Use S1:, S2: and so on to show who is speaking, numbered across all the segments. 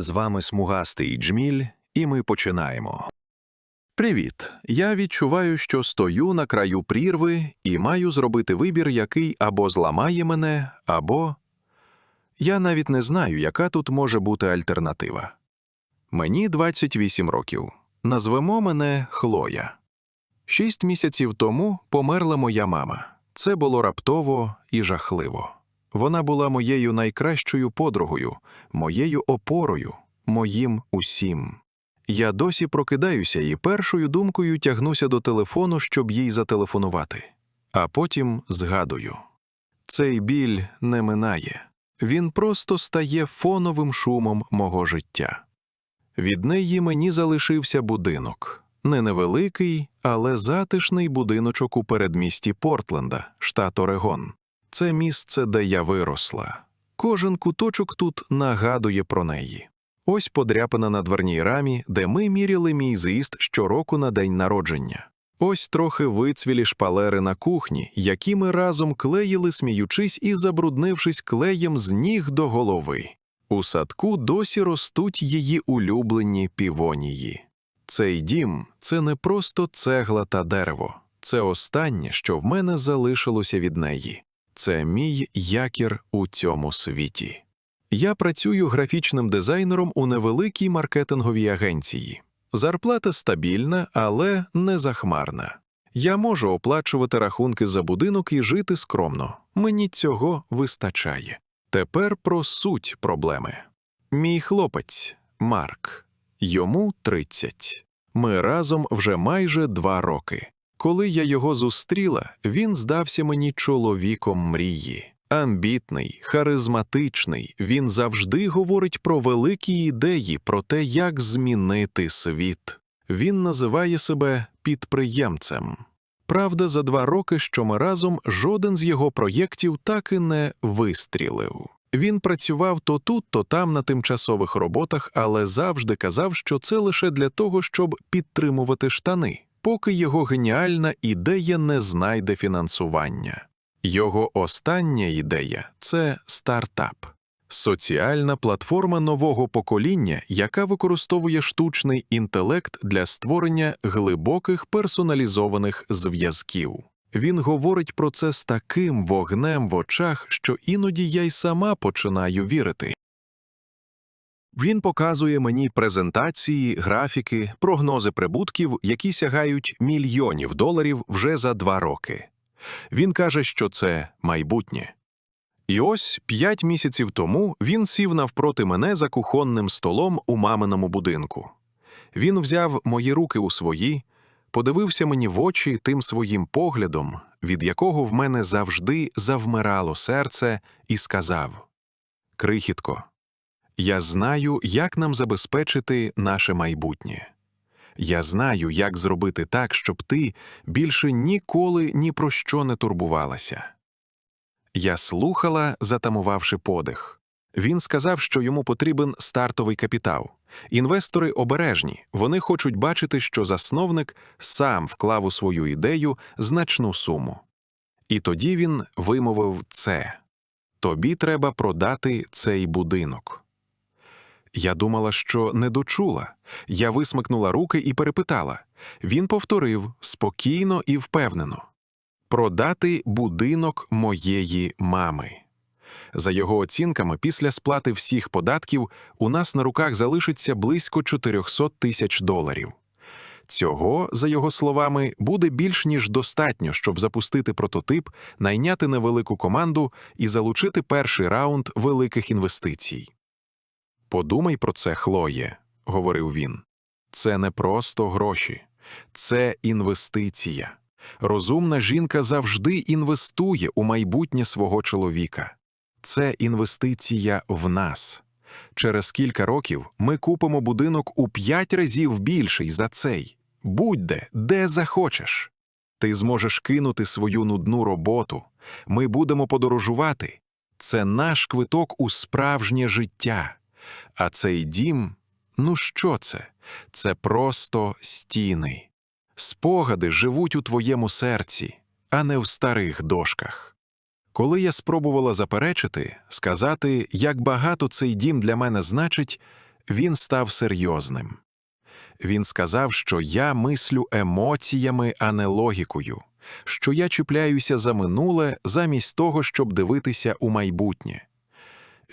S1: З вами смугастий джміль, і ми починаємо. Привіт! Я відчуваю, що стою на краю прірви і маю зробити вибір, який або зламає мене, або. Я навіть не знаю, яка тут може бути альтернатива. Мені 28 років. Назвемо мене Хлоя. Шість місяців тому померла моя мама. Це було раптово і жахливо. Вона була моєю найкращою подругою, моєю опорою, моїм усім. Я досі прокидаюся і першою думкою тягнуся до телефону, щоб їй зателефонувати. А потім згадую. Цей біль не минає. Він просто стає фоновим шумом мого життя. Від неї мені залишився будинок. Не невеликий, але затишний будиночок у передмісті Портленда, штат Орегон. Це місце, де я виросла. Кожен куточок тут нагадує про неї. Ось подряпина на дверній рамі, де ми міряли мій з'їзд щороку на день народження. Ось трохи вицвілі шпалери на кухні, які ми разом клеїли, сміючись і забруднившись клеєм з ніг до голови. У садку досі ростуть її улюблені півонії. Цей дім це не просто цегла та дерево, це останнє, що в мене залишилося від неї. Це мій якір у цьому світі. Я працюю графічним дизайнером у невеликій маркетинговій агенції. Зарплата стабільна, але не захмарна. Я можу оплачувати рахунки за будинок і жити скромно. Мені цього вистачає. Тепер про суть проблеми. Мій хлопець Марк. Йому 30. Ми разом вже майже два роки. Коли я його зустріла, він здався мені чоловіком мрії. Амбітний, харизматичний, він завжди говорить про великі ідеї, про те, як змінити світ. Він називає себе підприємцем. Правда, за два роки, що ми разом, жоден з його проєктів так і не вистрілив. Він працював то тут, то там на тимчасових роботах, але завжди казав, що це лише для того, щоб підтримувати штани, поки його геніальна ідея не знайде фінансування. Його остання ідея це стартап. Соціальна платформа нового покоління, яка використовує штучний інтелект для створення глибоких персоналізованих зв'язків. Він говорить про це з таким вогнем в очах, що іноді я й сама починаю вірити. Він показує мені презентації, графіки, прогнози прибутків, які сягають мільйонів доларів вже за два роки. Він каже, що це майбутнє. І ось п'ять місяців тому він сів навпроти мене за кухонним столом у маминому будинку. Він взяв мої руки у свої, подивився мені в очі тим своїм поглядом, від якого в мене завжди завмирало серце, і сказав: Крихітко, я знаю, як нам забезпечити наше майбутнє. Я знаю, як зробити так, щоб ти більше ніколи ні про що не турбувалася. Я слухала, затамувавши подих. Він сказав, що йому потрібен стартовий капітал. Інвестори обережні, вони хочуть бачити, що засновник сам вклав у свою ідею значну суму. І тоді він вимовив це тобі треба продати цей будинок. Я думала, що не дочула. Я висмикнула руки і перепитала. Він повторив спокійно і впевнено продати будинок моєї мами. За його оцінками, після сплати всіх податків у нас на руках залишиться близько 400 тисяч доларів. Цього, за його словами, буде більш ніж достатньо, щоб запустити прототип, найняти невелику команду і залучити перший раунд великих інвестицій. Подумай про це, Хлоє, говорив він. Це не просто гроші, це інвестиція. Розумна жінка завжди інвестує у майбутнє свого чоловіка. Це інвестиція в нас. Через кілька років ми купимо будинок у п'ять разів більший за цей. Будь-де, де захочеш. Ти зможеш кинути свою нудну роботу. Ми будемо подорожувати. Це наш квиток у справжнє життя. А цей дім, ну що це? Це просто стіни. Спогади живуть у твоєму серці, а не в старих дошках. Коли я спробувала заперечити, сказати, як багато цей дім для мене значить, він став серйозним. Він сказав, що я мислю емоціями, а не логікою, що я чіпляюся за минуле замість того, щоб дивитися у майбутнє.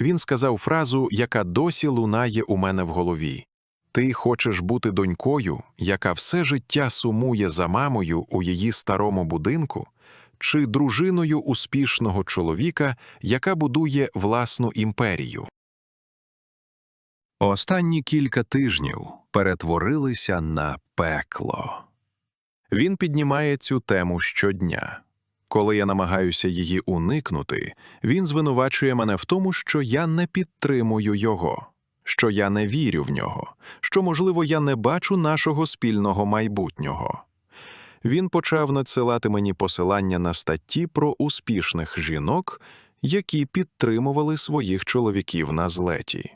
S1: Він сказав фразу, яка досі лунає у мене в голові. Ти хочеш бути донькою, яка все життя сумує за мамою у її старому будинку, чи дружиною успішного чоловіка, яка будує власну імперію. Останні кілька тижнів перетворилися на пекло. Він піднімає цю тему щодня. Коли я намагаюся її уникнути, він звинувачує мене в тому, що я не підтримую його, що я не вірю в нього, що, можливо, я не бачу нашого спільного майбутнього. Він почав надсилати мені посилання на статті про успішних жінок, які підтримували своїх чоловіків на злеті.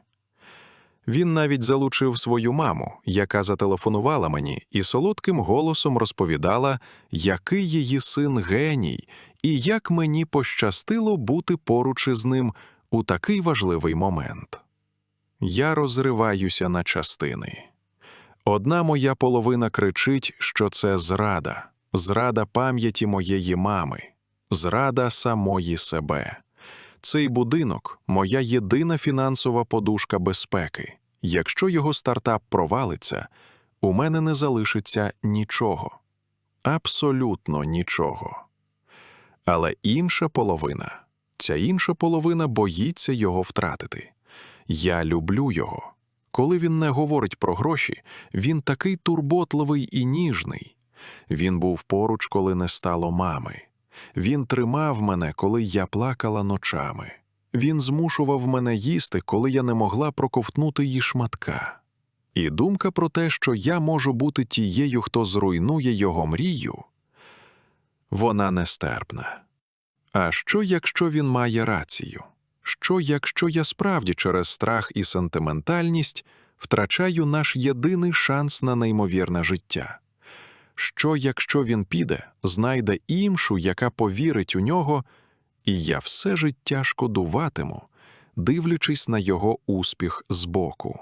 S1: Він навіть залучив свою маму, яка зателефонувала мені і солодким голосом розповідала, який її син геній, і як мені пощастило бути поруч із ним у такий важливий момент. Я розриваюся на частини. Одна моя половина кричить, що це зрада, зрада пам'яті моєї мами, зрада самої себе. Цей будинок моя єдина фінансова подушка безпеки. Якщо його стартап провалиться, у мене не залишиться нічого. Абсолютно нічого. Але інша половина, ця інша половина боїться його втратити. Я люблю його. Коли він не говорить про гроші, він такий турботливий і ніжний. Він був поруч, коли не стало мами. Він тримав мене, коли я плакала ночами. Він змушував мене їсти, коли я не могла проковтнути її шматка. І думка про те, що я можу бути тією, хто зруйнує його мрію, вона нестерпна. А що, якщо він має рацію? Що, якщо я справді через страх і сентиментальність втрачаю наш єдиний шанс на неймовірне життя? Що, якщо він піде, знайде іншу, яка повірить у нього, і я все життя шкодуватиму, дивлячись на його успіх збоку?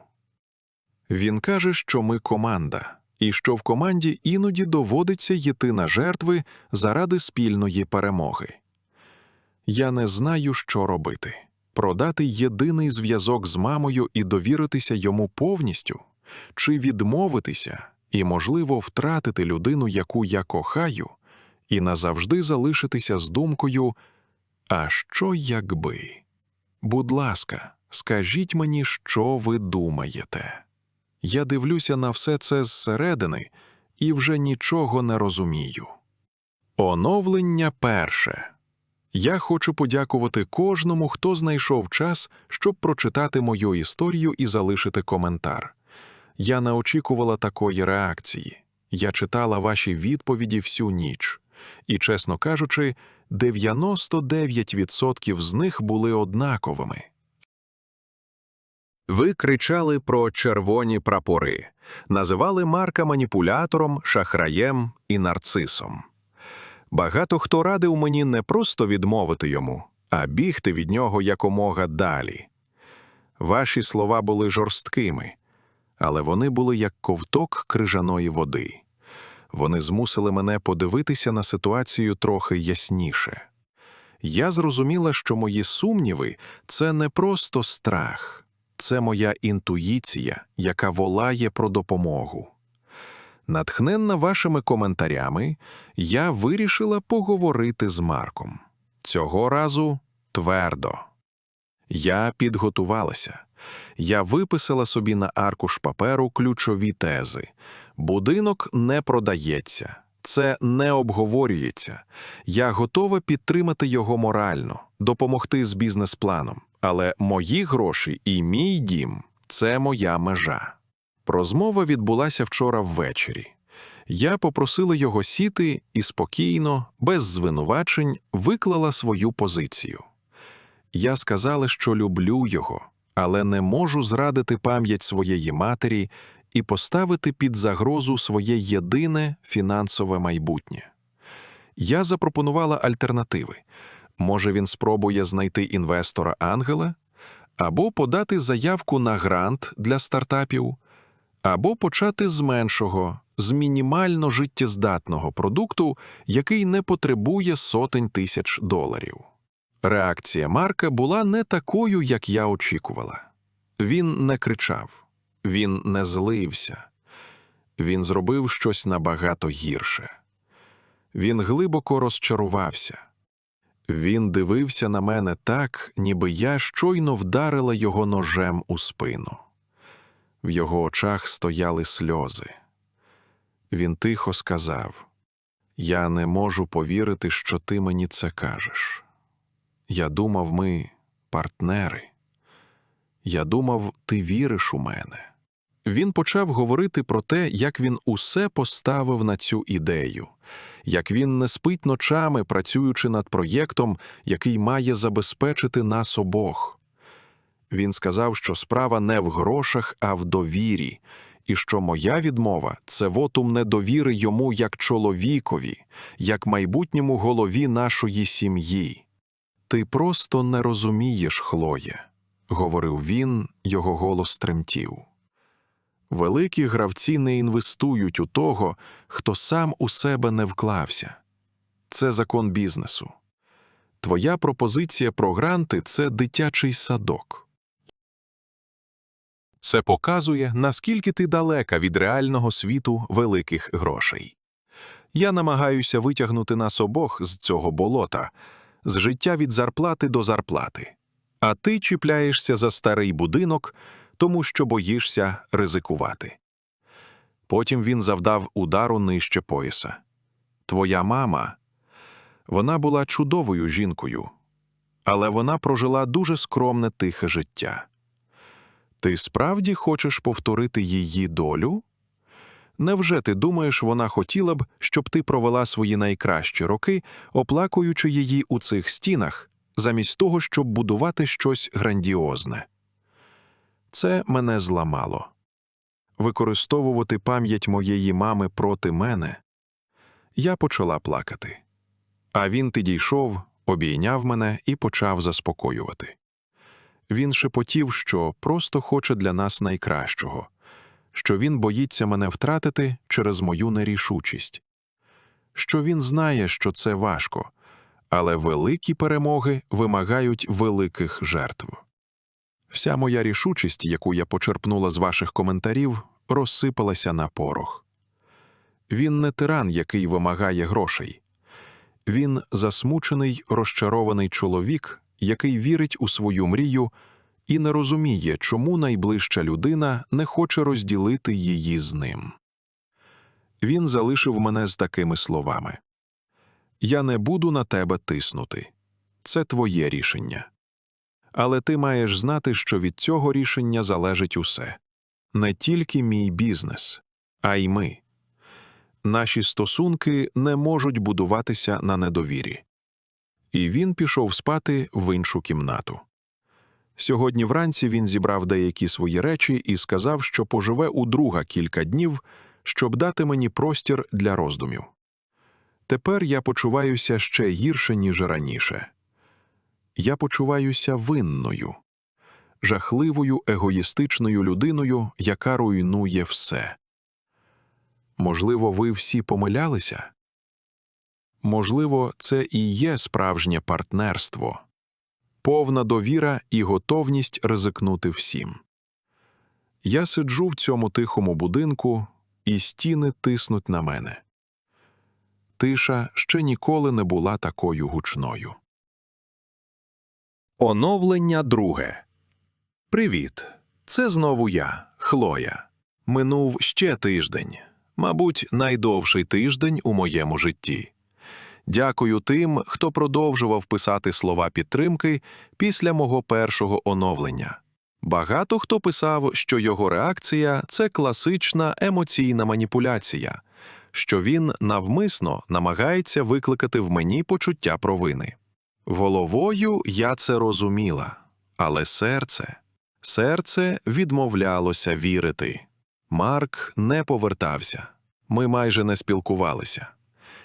S1: Він каже, що ми команда, і що в команді іноді доводиться йти на жертви заради спільної перемоги. Я не знаю, що робити продати єдиний зв'язок з мамою і довіритися йому повністю, чи відмовитися і, можливо, втратити людину, яку я кохаю, і назавжди залишитися з думкою А що якби? Будь ласка, скажіть мені, що ви думаєте. Я дивлюся на все це зсередини і вже нічого не розумію. Оновлення перше. Я хочу подякувати кожному, хто знайшов час, щоб прочитати мою історію і залишити коментар. Я не очікувала такої реакції. Я читала ваші відповіді всю ніч, і, чесно кажучи, 99% з них були однаковими. Ви кричали про червоні прапори, називали Марка маніпулятором, шахраєм і нарцисом. Багато хто радив мені не просто відмовити йому, а бігти від нього якомога далі. Ваші слова були жорсткими, але вони були як ковток крижаної води. Вони змусили мене подивитися на ситуацію трохи ясніше. Я зрозуміла, що мої сумніви це не просто страх, це моя інтуїція, яка волає про допомогу. Натхненна вашими коментарями, я вирішила поговорити з Марком. Цього разу твердо. Я підготувалася. Я виписала собі на аркуш паперу ключові тези. Будинок не продається, це не обговорюється. Я готова підтримати його морально, допомогти з бізнес-планом. Але мої гроші і мій дім це моя межа. Розмова відбулася вчора ввечері. Я попросила його сіти і спокійно, без звинувачень, виклала свою позицію. Я сказала, що люблю його, але не можу зрадити пам'ять своєї матері і поставити під загрозу своє єдине фінансове майбутнє. Я запропонувала альтернативи. Може, він спробує знайти інвестора ангела, або подати заявку на грант для стартапів, або почати з меншого, з мінімально життєздатного продукту, який не потребує сотень тисяч доларів. Реакція Марка була не такою, як я очікувала. Він не кричав, він не злився, він зробив щось набагато гірше. Він глибоко розчарувався. Він дивився на мене так, ніби я щойно вдарила його ножем у спину. В його очах стояли сльози. Він тихо сказав: Я не можу повірити, що ти мені це кажеш. Я думав, ми партнери. Я думав, ти віриш у мене. Він почав говорити про те, як він усе поставив на цю ідею, як він не спить ночами, працюючи над проєктом, який має забезпечити нас обох. Він сказав, що справа не в грошах, а в довірі, і що моя відмова це вотум недовіри йому як чоловікові, як майбутньому голові нашої сім'ї. Ти просто не розумієш, Хлоє, говорив він, його голос тремтів. Великі гравці не інвестують у того, хто сам у себе не вклався. Це закон бізнесу. Твоя пропозиція про гранти це дитячий садок. Це показує, наскільки ти далека від реального світу великих грошей. Я намагаюся витягнути нас обох з цього болота, з життя від зарплати до зарплати. А ти чіпляєшся за старий будинок, тому що боїшся ризикувати. Потім він завдав удару нижче пояса. Твоя мама, вона була чудовою жінкою, але вона прожила дуже скромне тихе життя. Ти справді хочеш повторити її долю? Невже ти думаєш, вона хотіла б, щоб ти провела свої найкращі роки, оплакуючи її у цих стінах, замість того, щоб будувати щось грандіозне? Це мене зламало. Використовувати пам'ять моєї мами проти мене. Я почала плакати. А він підійшов, обійняв мене і почав заспокоювати. Він шепотів, що просто хоче для нас найкращого, що він боїться мене втратити через мою нерішучість, що він знає, що це важко, але великі перемоги вимагають великих жертв. Вся моя рішучість, яку я почерпнула з ваших коментарів, розсипалася на порох. Він не тиран, який вимагає грошей. Він засмучений, розчарований чоловік, який вірить у свою мрію і не розуміє, чому найближча людина не хоче розділити її з ним. Він залишив мене з такими словами Я не буду на тебе тиснути. Це твоє рішення. Але ти маєш знати, що від цього рішення залежить усе не тільки мій бізнес, а й ми. Наші стосунки не можуть будуватися на недовірі. І він пішов спати в іншу кімнату. Сьогодні вранці він зібрав деякі свої речі і сказав, що поживе у друга кілька днів, щоб дати мені простір для роздумів. Тепер я почуваюся ще гірше, ніж раніше. Я почуваюся винною, жахливою егоїстичною людиною, яка руйнує все. Можливо, ви всі помилялися? Можливо, це і є справжнє партнерство, повна довіра і готовність ризикнути всім. Я сиджу в цьому тихому будинку, і стіни тиснуть на мене. Тиша ще ніколи не була такою гучною. Оновлення друге. Привіт. Це знову я, Хлоя. Минув ще тиждень, мабуть, найдовший тиждень у моєму житті. Дякую тим, хто продовжував писати слова підтримки після мого першого оновлення. Багато хто писав, що його реакція це класична емоційна маніпуляція, що він навмисно намагається викликати в мені почуття провини. Головою я це розуміла, але серце, серце відмовлялося вірити. Марк не повертався. Ми майже не спілкувалися.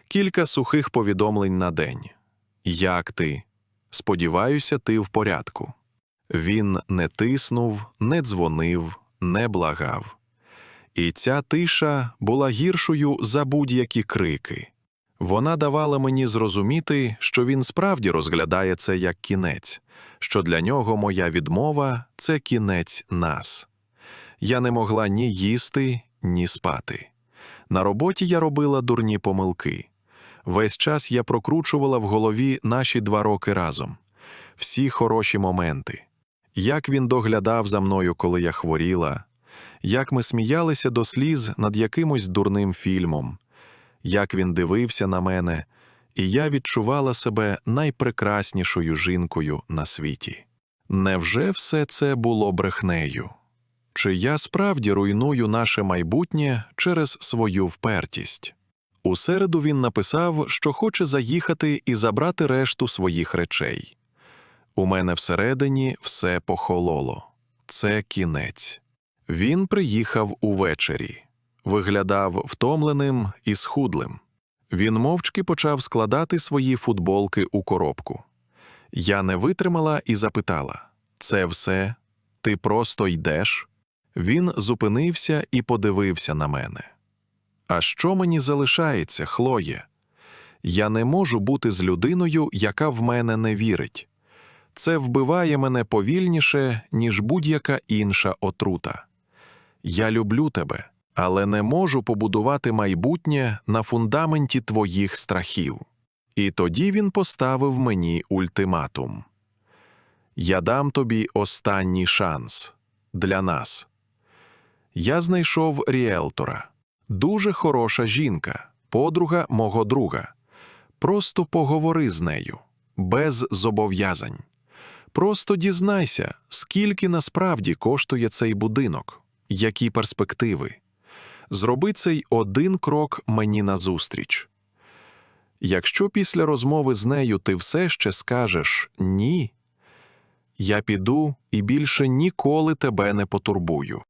S1: Кілька сухих повідомлень на день. Як ти? Сподіваюся, ти в порядку. Він не тиснув, не дзвонив, не благав. І ця тиша була гіршою за будь-які крики. Вона давала мені зрозуміти, що він справді розглядає це як кінець, що для нього моя відмова це кінець нас. Я не могла ні їсти, ні спати. На роботі я робила дурні помилки. Весь час я прокручувала в голові наші два роки разом, всі хороші моменти, як він доглядав за мною, коли я хворіла, як ми сміялися до сліз над якимось дурним фільмом, як він дивився на мене, і я відчувала себе найпрекраснішою жінкою на світі. Невже все це було брехнею? Чи я справді руйную наше майбутнє через свою впертість? У середу він написав, що хоче заїхати і забрати решту своїх речей. У мене всередині все похололо. Це кінець. Він приїхав увечері, виглядав втомленим і схудлим. Він мовчки почав складати свої футболки у коробку. Я не витримала і запитала: Це все? Ти просто йдеш? Він зупинився і подивився на мене. А що мені залишається, Хлоє? Я не можу бути з людиною, яка в мене не вірить. Це вбиває мене повільніше, ніж будь-яка інша отрута. Я люблю тебе, але не можу побудувати майбутнє на фундаменті твоїх страхів. І тоді він поставив мені ультиматум: Я дам тобі останній шанс для нас. Я знайшов ріелтора. Дуже хороша жінка, подруга мого друга. Просто поговори з нею, без зобов'язань. Просто дізнайся, скільки насправді коштує цей будинок, які перспективи. Зроби цей один крок мені назустріч. Якщо після розмови з нею ти все ще скажеш ні, я піду і більше ніколи тебе не потурбую.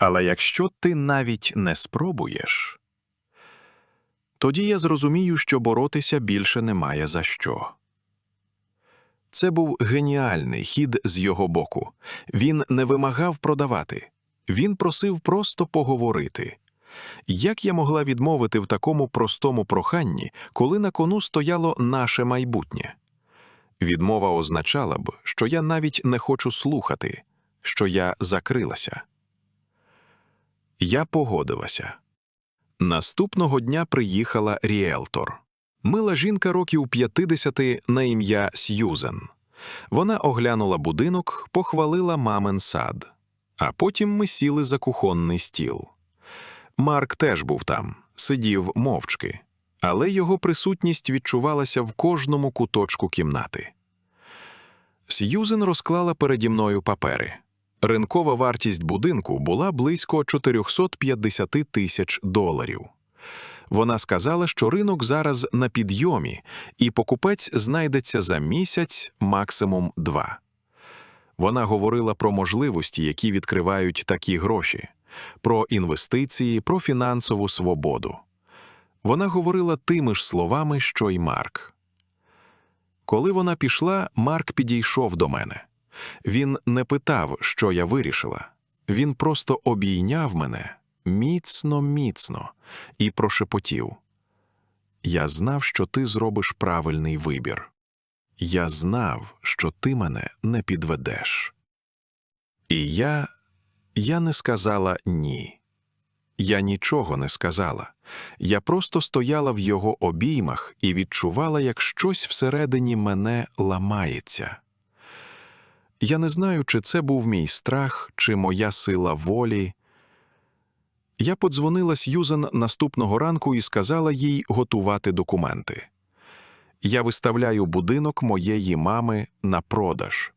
S1: Але якщо ти навіть не спробуєш, тоді я зрозумію, що боротися більше немає за що. Це був геніальний хід з його боку. Він не вимагав продавати, він просив просто поговорити. Як я могла відмовити в такому простому проханні, коли на кону стояло наше майбутнє? Відмова означала б, що я навіть не хочу слухати, що я закрилася. Я погодилася. Наступного дня приїхала ріелтор. Мила жінка років 50 на ім'я Сьюзен. Вона оглянула будинок, похвалила мамин сад. А потім ми сіли за кухонний стіл. Марк теж був там, сидів мовчки, але його присутність відчувалася в кожному куточку кімнати. Сьюзен розклала переді мною папери. Ринкова вартість будинку була близько 450 тисяч доларів. Вона сказала, що ринок зараз на підйомі, і покупець знайдеться за місяць, максимум два. Вона говорила про можливості, які відкривають такі гроші, про інвестиції, про фінансову свободу. Вона говорила тими ж словами, що й Марк. Коли вона пішла, Марк підійшов до мене. Він не питав, що я вирішила. Він просто обійняв мене міцно, міцно і прошепотів. Я знав, що ти зробиш правильний вибір. Я знав, що ти мене не підведеш. І я, я не сказала ні. Я нічого не сказала. Я просто стояла в його обіймах і відчувала, як щось всередині мене ламається. Я не знаю, чи це був мій страх, чи моя сила волі. Я подзвонила Сьюзен наступного ранку і сказала їй готувати документи. Я виставляю будинок моєї мами на продаж.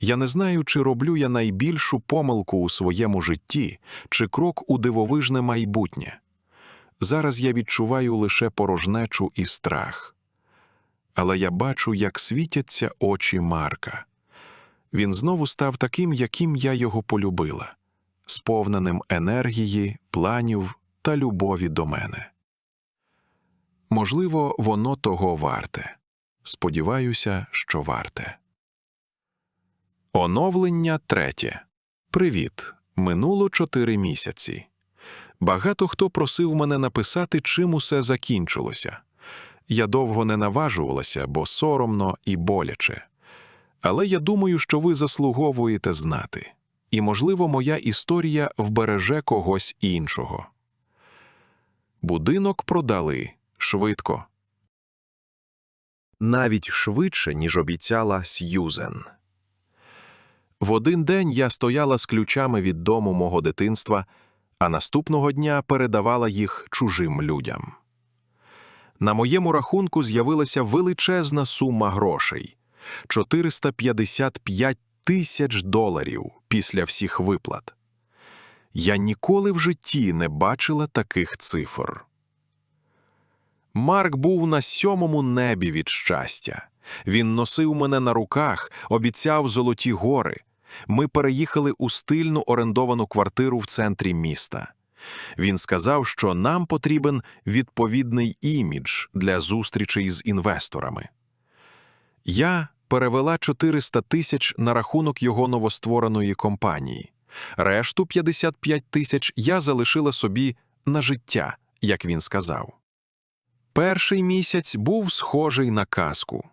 S1: Я не знаю, чи роблю я найбільшу помилку у своєму житті, чи крок у дивовижне майбутнє. Зараз я відчуваю лише порожнечу і страх. Але я бачу, як світяться очі Марка. Він знову став таким, яким я його полюбила, сповненим енергії, планів та любові до мене. Можливо, воно того варте. Сподіваюся, що варте. Оновлення третє. Привіт. Минуло чотири місяці. Багато хто просив мене написати, чим усе закінчилося. Я довго не наважувалася, бо соромно і боляче. Але я думаю, що ви заслуговуєте знати. І, можливо, моя історія вбереже когось іншого. Будинок продали швидко.
S2: навіть швидше, ніж обіцяла Сьюзен.
S1: В один день я стояла з ключами від дому мого дитинства, а наступного дня передавала їх чужим людям. На моєму рахунку з'явилася величезна сума грошей 455 тисяч доларів після всіх виплат. Я ніколи в житті не бачила таких цифр. Марк був на сьомому небі від щастя. Він носив мене на руках, обіцяв золоті гори. Ми переїхали у стильну орендовану квартиру в центрі міста. Він сказав, що нам потрібен відповідний імідж для зустрічей з інвесторами. Я перевела 400 тисяч на рахунок його новоствореної компанії. Решту 55 тисяч я залишила собі на життя, як він сказав. Перший місяць був схожий на казку.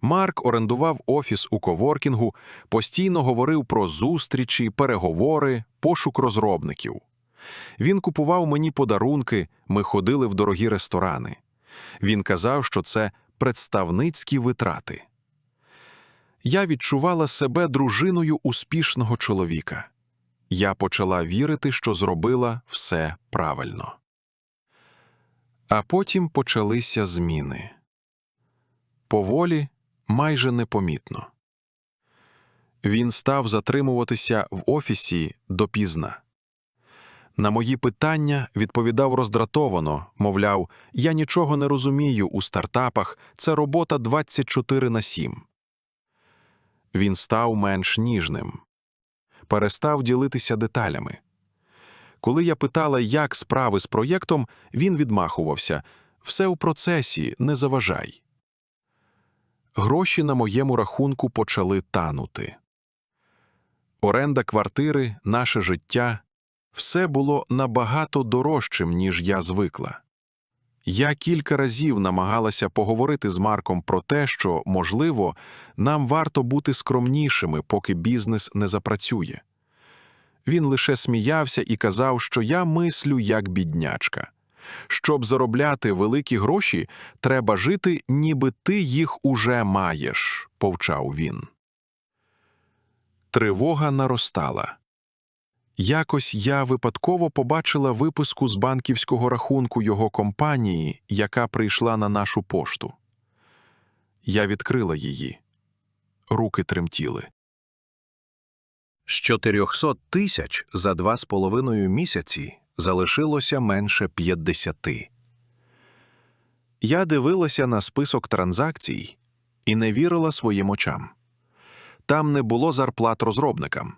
S1: Марк орендував офіс у коворкінгу, постійно говорив про зустрічі, переговори, пошук розробників. Він купував мені подарунки, ми ходили в дорогі ресторани. Він казав, що це представницькі витрати. Я відчувала себе дружиною успішного чоловіка. Я почала вірити, що зробила все правильно. А потім почалися зміни. Поволі, майже непомітно. Він став затримуватися в офісі допізна. На мої питання відповідав роздратовано, мовляв, я нічого не розумію у стартапах, це робота 24 на 7. Він став менш ніжним, перестав ділитися деталями. Коли я питала, як справи з проєктом, він відмахувався все у процесі, не заважай. Гроші на моєму рахунку почали танути. Оренда квартири, наше життя все було набагато дорожчим, ніж я звикла. Я кілька разів намагалася поговорити з Марком про те, що, можливо, нам варто бути скромнішими, поки бізнес не запрацює. Він лише сміявся і казав, що я мислю як біднячка. Щоб заробляти великі гроші, треба жити, ніби ти їх уже маєш, повчав він. Тривога наростала. Якось я випадково побачила виписку з банківського рахунку його компанії, яка прийшла на нашу пошту. Я відкрила її. Руки тремтіли.
S2: З 400 тисяч за два з половиною місяці залишилося менше 50.
S1: Я дивилася на список транзакцій і не вірила своїм очам. Там не було зарплат розробникам,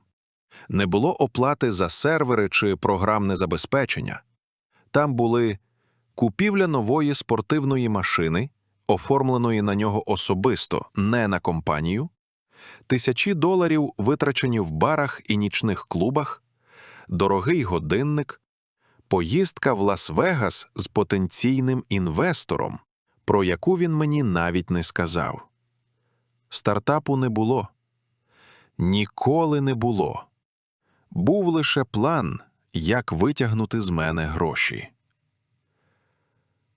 S1: не було оплати за сервери чи програмне забезпечення. Там були купівля нової спортивної машини, оформленої на нього особисто, не на компанію, тисячі доларів, витрачені в барах і нічних клубах, дорогий годинник, поїздка в Лас-Вегас з потенційним інвестором, про яку він мені навіть не сказав. Стартапу не було. Ніколи не було. Був лише план, як витягнути з мене гроші.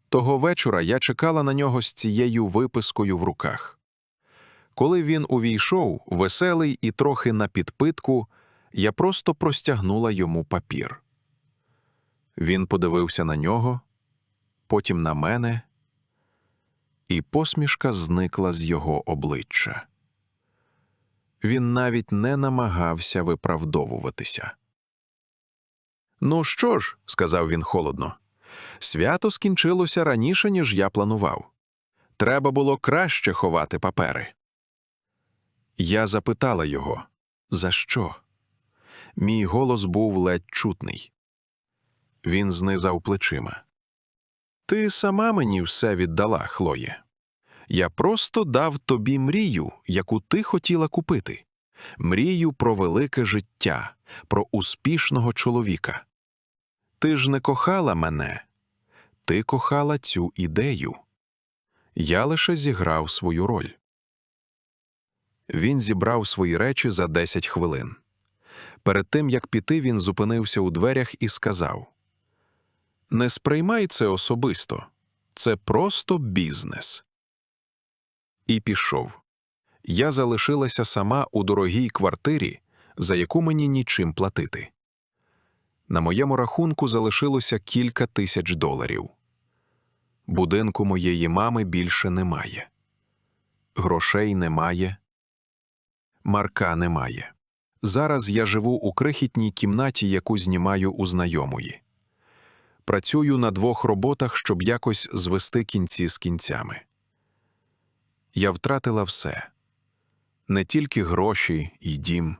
S1: Того вечора я чекала на нього з цією випискою в руках. Коли він увійшов, веселий і трохи на підпитку, я просто простягнула йому папір. Він подивився на нього, потім на мене, і посмішка зникла з його обличчя. Він навіть не намагався виправдовуватися. Ну що ж, сказав він холодно, свято скінчилося раніше, ніж я планував. Треба було краще ховати папери. Я запитала його, за що? Мій голос був ледь чутний. Він знизав плечима. Ти сама мені все віддала, Хлоє. Я просто дав тобі мрію, яку ти хотіла купити. Мрію про велике життя, про успішного чоловіка. Ти ж не кохала мене, ти кохала цю ідею. Я лише зіграв свою роль. Він зібрав свої речі за 10 хвилин. Перед тим, як піти, він зупинився у дверях і сказав: Не сприймай це особисто, це просто бізнес. І пішов. Я залишилася сама у дорогій квартирі, за яку мені нічим платити. На моєму рахунку залишилося кілька тисяч доларів. Будинку моєї мами більше немає. Грошей немає. Марка немає. Зараз я живу у крихітній кімнаті, яку знімаю у знайомої. Працюю на двох роботах, щоб якось звести кінці з кінцями. Я втратила все не тільки гроші і дім.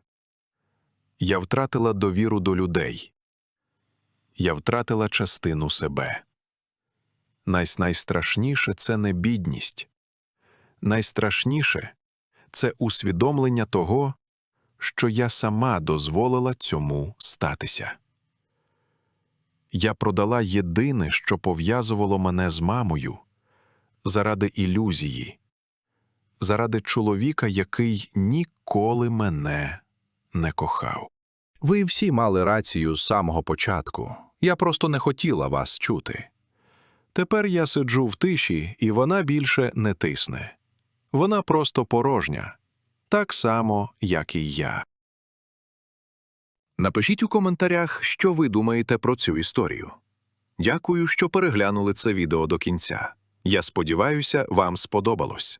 S1: Я втратила довіру до людей. Я втратила частину себе. Найс- Найстрашніше це не бідність. Найстрашніше це усвідомлення того, що я сама дозволила цьому статися. Я продала єдине, що пов'язувало мене з мамою, заради ілюзії, заради чоловіка, який ніколи мене не кохав.
S2: Ви всі мали рацію з самого початку. Я просто не хотіла вас чути.
S1: Тепер я сиджу в тиші, і вона більше не тисне. Вона просто порожня, так само, як і я. Напишіть у коментарях, що ви думаєте про цю історію. Дякую, що переглянули це відео до кінця. Я сподіваюся, вам сподобалось.